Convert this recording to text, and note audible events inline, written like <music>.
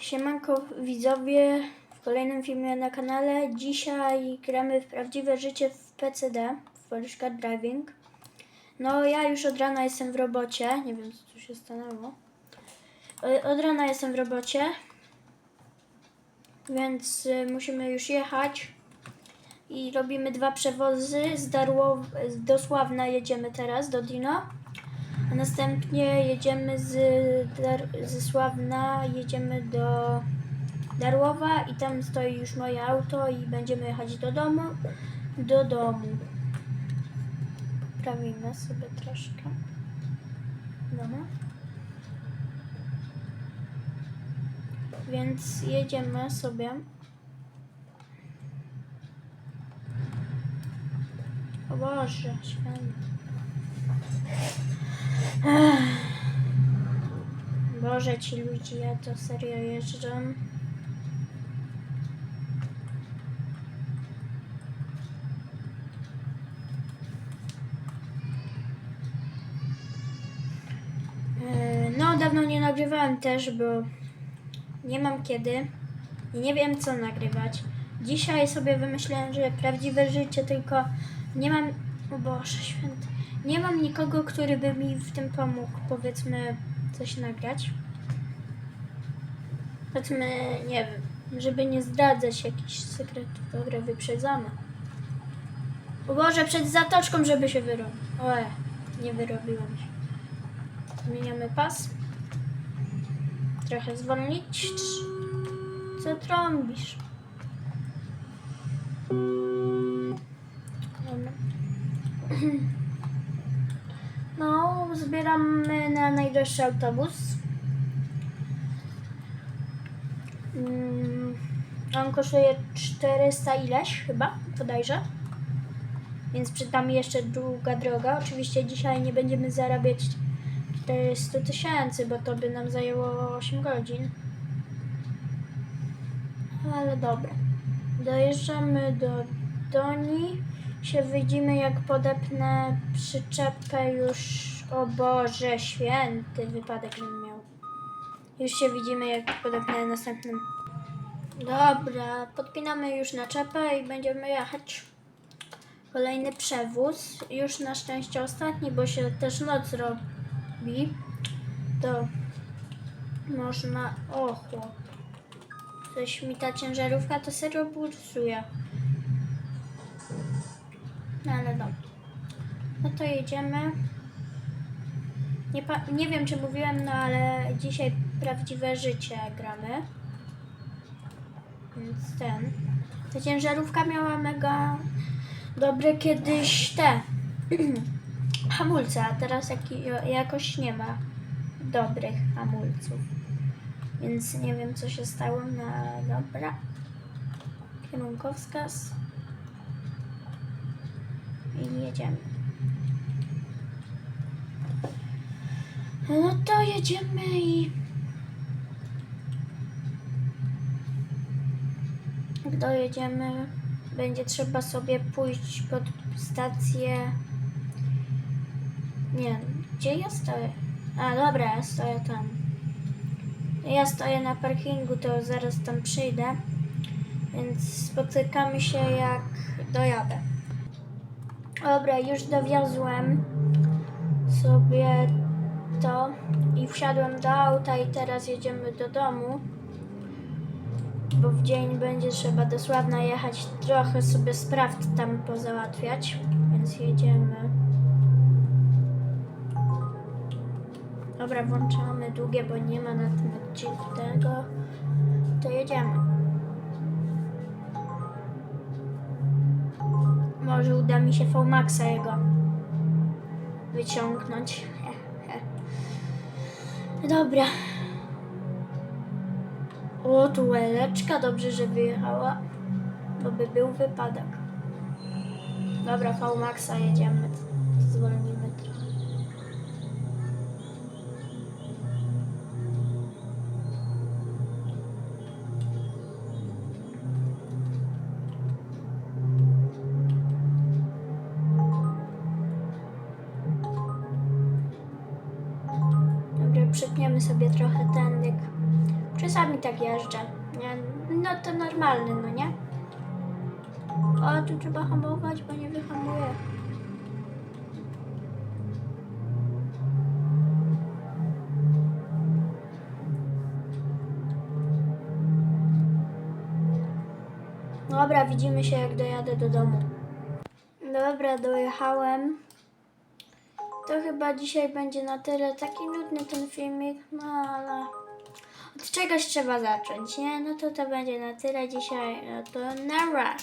Siemanko widzowie, w kolejnym filmie na kanale. Dzisiaj gramy w prawdziwe życie w PCD, w Polish Car Driving. No ja już od rana jestem w robocie, nie wiem co tu się stanęło. E, Od rana jestem w robocie, więc y, musimy już jechać. I robimy dwa przewozy, z Darłow, z- do Sławna jedziemy teraz, do Dino. A następnie jedziemy z, Dar- ze Sławna, jedziemy do Darłowa i tam stoi już moje auto i będziemy jechać do domu. Do domu. Prawimy sobie troszkę. Dobra. Więc jedziemy sobie. O Boże, święty. Boże, ci ludzie, ja to serio jeżdżę. Yy, No, dawno nie nagrywałem też, bo nie mam kiedy i nie wiem co nagrywać. Dzisiaj sobie wymyślałem, że prawdziwe życie, tylko nie mam. O Boże święty. Nie mam nikogo, który by mi w tym pomógł, powiedzmy, coś nagrać. Powiedzmy, nie wiem, żeby nie zdradzać jakichś sekretów. Dobra, wyprzedzamy. O Boże, przed zatoczką, żeby się wyrobił. Oe, nie wyrobiłem się. Zmieniamy pas. Trochę zwolnić. Co trąbisz? Dobra. <clears throat> No, zbieramy na najdroższy autobus. Mm, on kosztuje 400 ileś chyba, bodajże. Więc przed nami jeszcze długa droga. Oczywiście dzisiaj nie będziemy zarabiać 400 tysięcy, bo to by nam zajęło 8 godzin. Ale dobra. Dojeżdżamy do Doni. Się widzimy jak podepnę przyczepę już. O Boże, święty wypadek bym miał. Już się widzimy jak podepnę następnym. Dobra, podpinamy już naczepę i będziemy jechać. Kolejny przewóz. Już na szczęście ostatni, bo się też noc robi. To można. O chłop. Coś mi ta ciężarówka to serio bursuje. No ale dobra. No to jedziemy. Nie, nie wiem czy mówiłem, no ale dzisiaj prawdziwe życie gramy. Więc ten. Ta ciężarówka miała mega dobre kiedyś te <clears throat> hamulce, a teraz jaki, jakoś nie ma dobrych hamulców. Więc nie wiem co się stało na dobra. Kierunkowskaz. I jedziemy. No to jedziemy i dojedziemy, będzie trzeba sobie pójść pod stację. Nie, gdzie ja stoję? A dobra, ja stoję tam. Ja stoję na parkingu, to zaraz tam przyjdę. Więc spotykamy się jak dojadę. Dobra, już dowiozłem sobie to i wsiadłem do auta i teraz jedziemy do domu. Bo w dzień będzie trzeba do Sławna jechać, trochę sobie spraw tam pozałatwiać, więc jedziemy. Dobra, włączamy długie, bo nie ma na tym odcinku tego. To jedziemy. Może uda mi się VMAXa jego wyciągnąć. Dobra. O, tu eleczka, dobrze, że wyjechała, bo by był wypadek. Dobra, VMAXa jedziemy. Zwolnimy przytniemy sobie trochę jak Czasami tak jeżdżę. No to normalne, no nie? O, tu trzeba hamować, bo nie wyhamuję. Dobra, widzimy się jak dojadę do domu. Dobra, dojechałem. To chyba dzisiaj będzie na tyle. Taki nudny ten filmik, no ale od czegoś trzeba zacząć, nie? No to to będzie na tyle dzisiaj. No to nara.